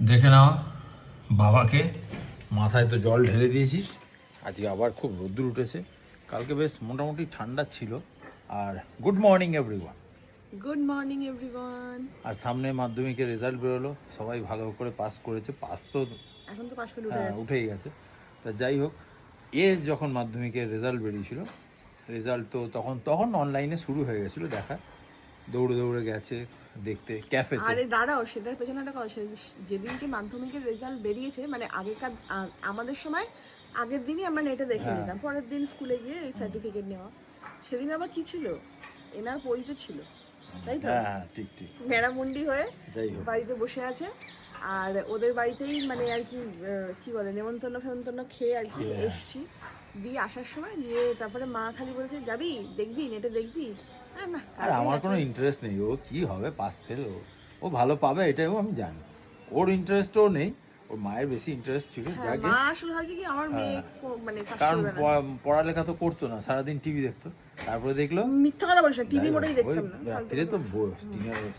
দেখে নাও বাবাকে মাথায় তো জল ঢেলে দিয়েছি আজকে আবার খুব রোদ্দুর উঠেছে। কালকে বেশ মোটামুটি ঠান্ডা ছিল। আর good morning everyone good morning everyone আর সামনে মাধ্যমিকের রেজাল্ট বেরোলো। সবাই ভালো করে পাস করেছে। পাস তো এখন তো পাশ করে উঠে হ্যাঁ, গেছে। উঠেই গেছে। তা যাই হোক এ যখন মাধ্যমিকের রেজাল্ট বেরিয়েছিল রেজাল্ট তো তখন তখন অনলাইনে শুরু হয়ে গেছিল দেখা। দৌড়ে দৌড়ে গেছে দেখতে ক্যাফেতে আরে দাঁড়াও সেটার পেছনে একটা কথা যেদিনকে মাধ্যমিকের রেজাল্ট বেরিয়েছে মানে আগেকার আমাদের সময় আগের দিনই আমরা নেটে দেখে হ্যাঁ। নিতাম। পরের দিন স্কুলে গিয়ে এই সার্টিফিকেট নেওয়া। সেদিন আবার কি ছিল? এনার পরিচয় ছিল। তাই তো? হ্যাঁ হ্যাঁ ঠিক ঠিক। মেরামুন্ডি হয়ে বাড়িতে বসে আছে। আর ওদের বাড়িতেই মানে আর কি কি বলে নেমন্তন্ন ফেমন্তন্ন খেয়ে আর কি. এসছি। দিয়ে আসার সময় দিয়ে তারপরে মা খালি বলছে যাবি? দেখবি? নেটে দেখবি? আর আমার কোনো ইন্টারেস্ট নেই। ও কি হবে? পাস ফেল ও। ও ভালো পাবে এটাও আমি জানি। ওর ইন্টারেস্টও নেই। ওর মায়ের বেশি ইন্টারেস্ট ছিল হ্যাঁ, যাকে। মা আসলে হয়েছে কি আমার মেয়ে হ্যাঁ। মানে কারণ পড়ালেখা তো করতো না সারাদিন টিভি দেখতো। তারপরে দেখল মিথ্যা কথা বলিস টিভি যাই হোক, মোটেই দেখতাম না রাত্রিরে তো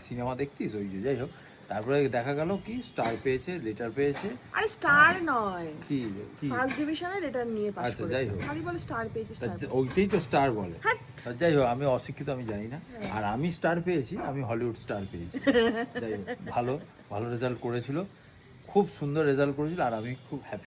সিনেমা দেখতিস ওই যে যাই হোক। তারপরে দেখা গেল কি স্টার পেয়েছে লেটার পেয়েছে। আরে স্টার নয়। কি কি? ফার্স্ট ডিভিশনে লেটার নিয়ে পাস আচ্ছা, যাই হোক। খালি বলে স্টার পেয়েছি স্টার ওইটাই তো স্টার বলে। হ্যাঁ। যাই হোক আমি অশিক্ষিত আমি জানি না। হ্যাঁ। আর আমি স্টার পেয়েছি আমি হলিউড স্টার পেয়েছি। যাই হোক ভালো ভালো রেজাল্ট করেছিল। খুব সুন্দর রেজাল্ট করেছিল আর আমি খুব হ্যাপি